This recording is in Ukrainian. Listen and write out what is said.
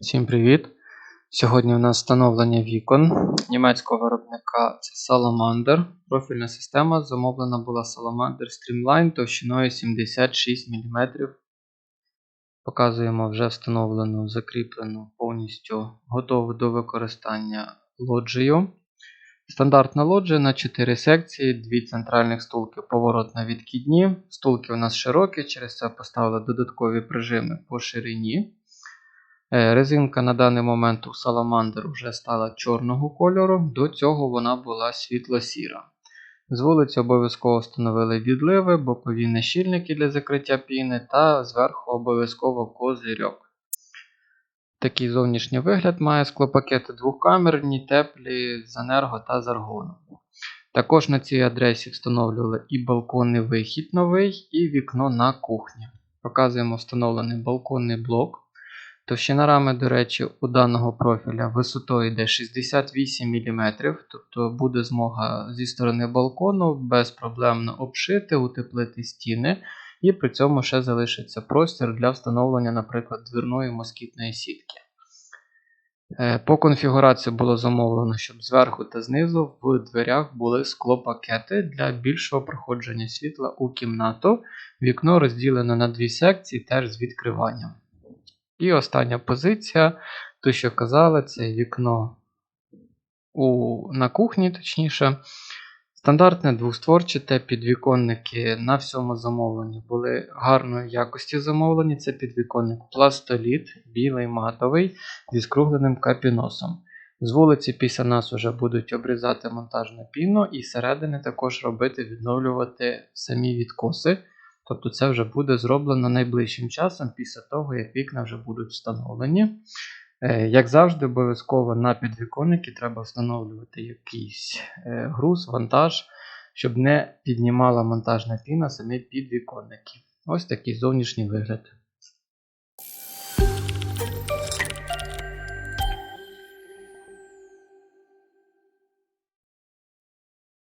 Всім привіт! Сьогодні у нас встановлення вікон німецького виробника це Salamander. Профільна система замовлена була Salamander Streamline товщиною 76 мм. Показуємо вже встановлену, закріплену, повністю готову до використання лоджію. Стандартна лоджія на 4 секції, дві центральних стулки поворотно відкидні. Стулки у нас широкі, через це поставили додаткові прижими по ширині. Е, Резинка на даний момент у Salamander вже стала чорного кольору, до цього вона була світло-сіра. З вулиці обов'язково встановили відливи, бокові нещільники для закриття піни та зверху обов'язково козирьок. Такий зовнішній вигляд має склопакети двохкамерні, теплі з енерго та з аргоном. Також на цій адресі встановлювали і балконний вихід новий, і вікно на кухні. Показуємо встановлений балконний блок. Товщина рами, до речі, у даного профіля висотою йде 68 мм, тобто буде змога зі сторони балкону безпроблемно обшити, утеплити стіни, і при цьому ще залишиться простір для встановлення, наприклад, дверної москітної сітки. Е, По конфігурації було замовлено, щоб зверху та знизу в дверях були склопакети для більшого проходження світла у кімнату. Вікно розділено на дві секції теж з відкриванням. І остання позиція, то що казали, це вікно у, на кухні, точніше. Стандартне двостворчате підвіконники на всьому замовленні були гарної якості замовлені. Це підвіконник пластоліт, білий матовий зі скругленим капіносом. З вулиці після нас вже будуть обрізати монтажну піну і середини також робити, відновлювати самі відкоси. Тобто це вже буде зроблено найближчим часом після того, як вікна вже будуть встановлені. Е, Як завжди, обов'язково на підвіконники треба встановлювати якийсь е, груз, вантаж, щоб не піднімала монтажна піна самі підвіконники. Ось такий зовнішній вигляд.